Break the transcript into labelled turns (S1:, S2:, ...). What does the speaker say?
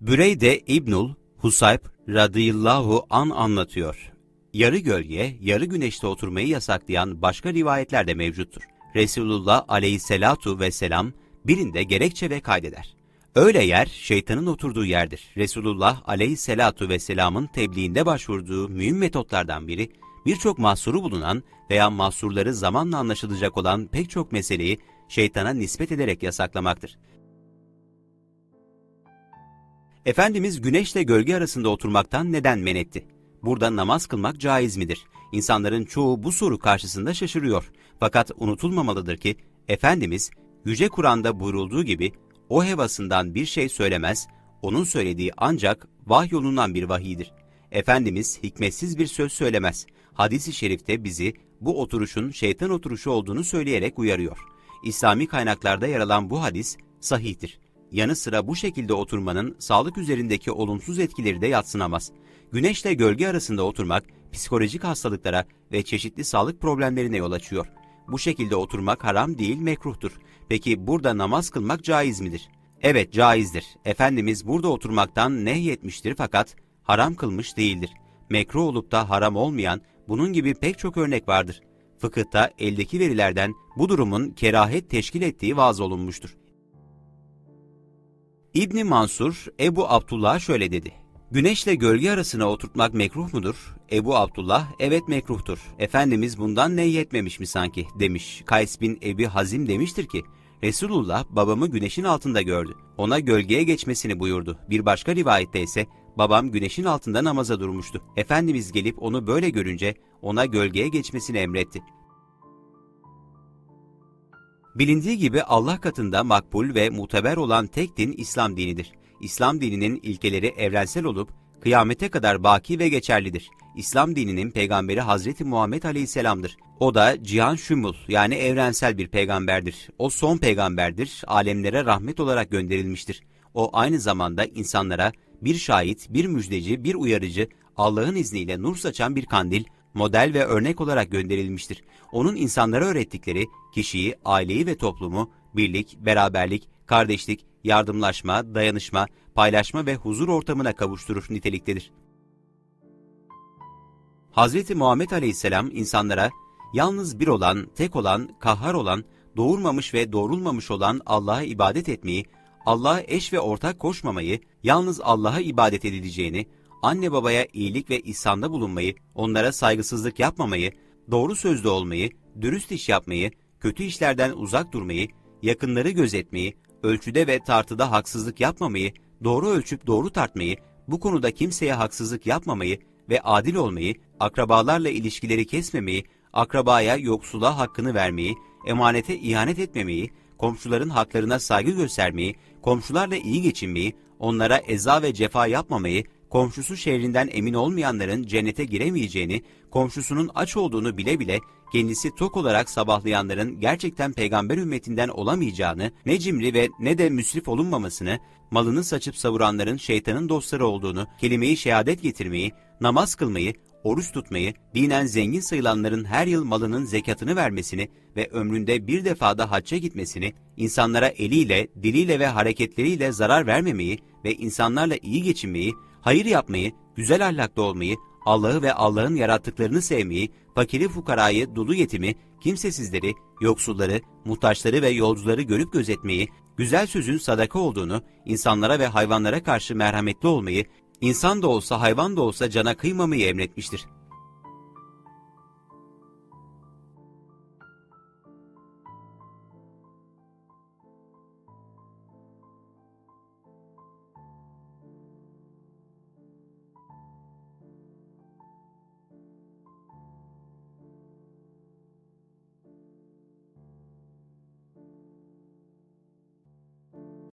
S1: Büreyde İbnul Husayb radıyallahu an anlatıyor. Yarı gölge, yarı güneşte oturmayı yasaklayan başka rivayetler de mevcuttur. Resulullah aleyhisselatu vesselam birinde gerekçe ve kaydeder. Öyle yer şeytanın oturduğu yerdir. Resulullah aleyhisselatu vesselamın tebliğinde başvurduğu mühim metotlardan biri, birçok mahsuru bulunan veya mahsurları zamanla anlaşılacak olan pek çok meseleyi şeytana nispet ederek yasaklamaktır. Efendimiz güneşle gölge arasında oturmaktan neden men etti? Burada namaz kılmak caiz midir? İnsanların çoğu bu soru karşısında şaşırıyor. Fakat unutulmamalıdır ki, Efendimiz, Yüce Kur'an'da buyurulduğu gibi, o hevasından bir şey söylemez, onun söylediği ancak vahyolundan bir vahiydir. Efendimiz hikmetsiz bir söz söylemez. Hadis-i şerifte bizi bu oturuşun şeytan oturuşu olduğunu söyleyerek uyarıyor. İslami kaynaklarda yer alan bu hadis sahihtir. Yanı sıra bu şekilde oturmanın sağlık üzerindeki olumsuz etkileri de yatsınamaz. Güneşle gölge arasında oturmak psikolojik hastalıklara ve çeşitli sağlık problemlerine yol açıyor. Bu şekilde oturmak haram değil mekruhtur. Peki burada namaz kılmak caiz midir? Evet caizdir. Efendimiz burada oturmaktan nehyetmiştir fakat haram kılmış değildir. Mekruh olup da haram olmayan bunun gibi pek çok örnek vardır. Fıkıhta eldeki verilerden bu durumun kerahet teşkil ettiği vaz olunmuştur. İbni Mansur, Ebu Abdullah şöyle dedi. Güneşle gölge arasına oturtmak mekruh mudur? Ebu Abdullah, evet mekruhtur. Efendimiz bundan nehyetmemiş mi sanki demiş. Kays bin Ebi Hazim demiştir ki, Resulullah babamı güneşin altında gördü. Ona gölgeye geçmesini buyurdu. Bir başka rivayette ise babam güneşin altında namaza durmuştu. Efendimiz gelip onu böyle görünce ona gölgeye geçmesini emretti. Bilindiği gibi Allah katında makbul ve muteber olan tek din İslam dinidir. İslam dininin ilkeleri evrensel olup kıyamete kadar baki ve geçerlidir. İslam dininin peygamberi Hazreti Muhammed Aleyhisselam'dır. O da cihan şumul yani evrensel bir peygamberdir. O son peygamberdir, alemlere rahmet olarak gönderilmiştir. O aynı zamanda insanlara bir şahit, bir müjdeci, bir uyarıcı, Allah'ın izniyle nur saçan bir kandil, model ve örnek olarak gönderilmiştir. Onun insanlara öğrettikleri kişiyi, aileyi ve toplumu birlik, beraberlik, kardeşlik, yardımlaşma, dayanışma, paylaşma ve huzur ortamına kavuşturur niteliktedir. Hz. Muhammed Aleyhisselam insanlara yalnız bir olan, tek olan, kahhar olan, doğurmamış ve doğrulmamış olan Allah'a ibadet etmeyi, Allah'a eş ve ortak koşmamayı, yalnız Allah'a ibadet edileceğini, anne babaya iyilik ve ihsanda bulunmayı, onlara saygısızlık yapmamayı, doğru sözlü olmayı, dürüst iş yapmayı, kötü işlerden uzak durmayı, yakınları gözetmeyi, ölçüde ve tartıda haksızlık yapmamayı, doğru ölçüp doğru tartmayı, bu konuda kimseye haksızlık yapmamayı ve adil olmayı, akrabalarla ilişkileri kesmemeyi, akrabaya yoksula hakkını vermeyi, emanete ihanet etmemeyi, komşuların haklarına saygı göstermeyi, komşularla iyi geçinmeyi, onlara eza ve cefa yapmamayı, komşusu şehrinden emin olmayanların cennete giremeyeceğini, komşusunun aç olduğunu bile bile kendisi tok olarak sabahlayanların gerçekten peygamber ümmetinden olamayacağını, ne cimri ve ne de müsrif olunmamasını, malını saçıp savuranların şeytanın dostları olduğunu, kelimeyi şehadet getirmeyi, namaz kılmayı, oruç tutmayı, dinen zengin sayılanların her yıl malının zekatını vermesini ve ömründe bir defada hacca gitmesini, insanlara eliyle, diliyle ve hareketleriyle zarar vermemeyi ve insanlarla iyi geçinmeyi, hayır yapmayı, güzel ahlaklı olmayı, Allah'ı ve Allah'ın yarattıklarını sevmeyi, fakiri fukarayı, dulu yetimi, kimsesizleri, yoksulları, muhtaçları ve yolcuları görüp gözetmeyi, güzel sözün sadaka olduğunu, insanlara ve hayvanlara karşı merhametli olmayı, insan da olsa hayvan da olsa cana kıymamayı emretmiştir.